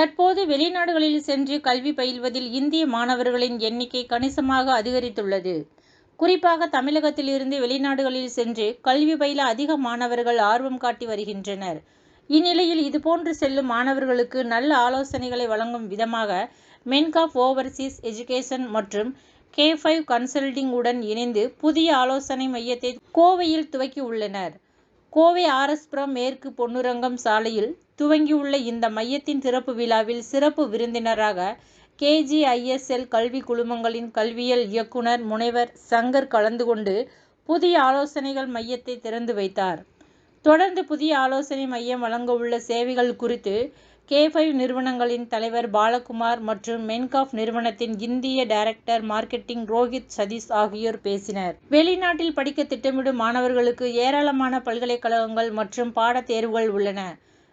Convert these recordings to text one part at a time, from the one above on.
தற்போது வெளிநாடுகளில் சென்று கல்வி பயில்வதில் இந்திய மாணவர்களின் எண்ணிக்கை கணிசமாக அதிகரித்துள்ளது. குறிப்பாக தமிழகத்திலிருந்து வெளிநாடுகளில் சென்று கல்வி பயில அதிக மாணவர்கள் ஆர்வம் காட்டி வருகின்றனர். இந்நிலையில் இதுபோன்று செல்லும் மாணவர்களுக்கு நல்ல ஆலோசனைகளை வழங்கும் விதமாக மென்காப் ஓவர்சீஸ் எஜுகேஷன் மற்றும் கே ஃபைவ் கன்சல்டிங் உடன் இணைந்து புதிய ஆலோசனை மையத்தை கோவையில் துவக்கி உள்ளனர். கோவை ஆரஸ்புரம் மேற்கு பொன்னுரங்கம் சாலையில் துவங்கியுள்ள இந்த மையத்தின் திறப்பு விழாவில் சிறப்பு விருந்தினராக கேஜிஐஎஸ்எல் எல். கல்வி குழுமங்களின் கல்வியியல் இயக்குனர் முனைவர் சங்கர் கலந்து கொண்டு புதிய ஆலோசனைகள் மையத்தை திறந்து வைத்தார். தொடர்ந்து புதிய ஆலோசனை மையம் வழங்கவுள்ள சேவைகள் குறித்து கே ஃபைவ் நிறுவனங்களின் தலைவர் பாலகுமார் மற்றும் மென்காப் நிறுவனத்தின் இந்திய டைரக்டர் மார்க்கெட்டிங் ரோஹித் சதீஷ் ஆகியோர் பேசினர். வெளிநாட்டில் படிக்க திட்டமிடும் மாணவர்களுக்கு ஏராளமான பல்கலைக்கழகங்கள் மற்றும் பாடத்தேர்வுகள் உள்ளன.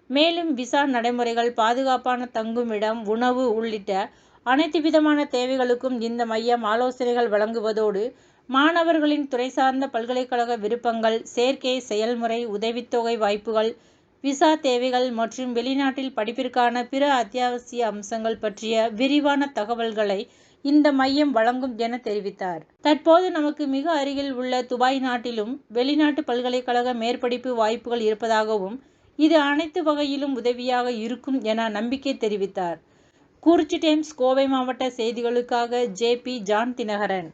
மேலும் விசா நடைமுறைகள் பாதுகாப்பான தங்குமிடம் உணவு உள்ளிட்ட அனைத்து விதமான தேவைகளுக்கும் இந்த மையம் ஆலோசனைகள் வழங்குவதோடு மாணவர்களின் துறை சார்ந்த பல்கலைக்கழக விருப்பங்கள் சேர்க்கை செயல்முறை உதவித்தொகை வாய்ப்புகள் விசா தேவைகள் மற்றும் வெளிநாட்டில் படிப்பிற்கான பிற அத்தியாவசிய அம்சங்கள் பற்றிய விரிவான தகவல்களை இந்த மையம் வழங்கும் என தெரிவித்தார். தற்போது நமக்கு மிக அருகில் உள்ள துபாய் நாட்டிலும் வெளிநாட்டு பல்கலைக்கழக மேற்படிப்பு வாய்ப்புகள் இருப்பதாகவும் இது அனைத்து வகையிலும் உதவியாக இருக்கும் என நம்பிக்கை தெரிவித்தார். குறிச்சி டைம்ஸ் கோவை மாவட்ட செய்திகளுக்காக ஜே. பி. ஜான் தினகரன்.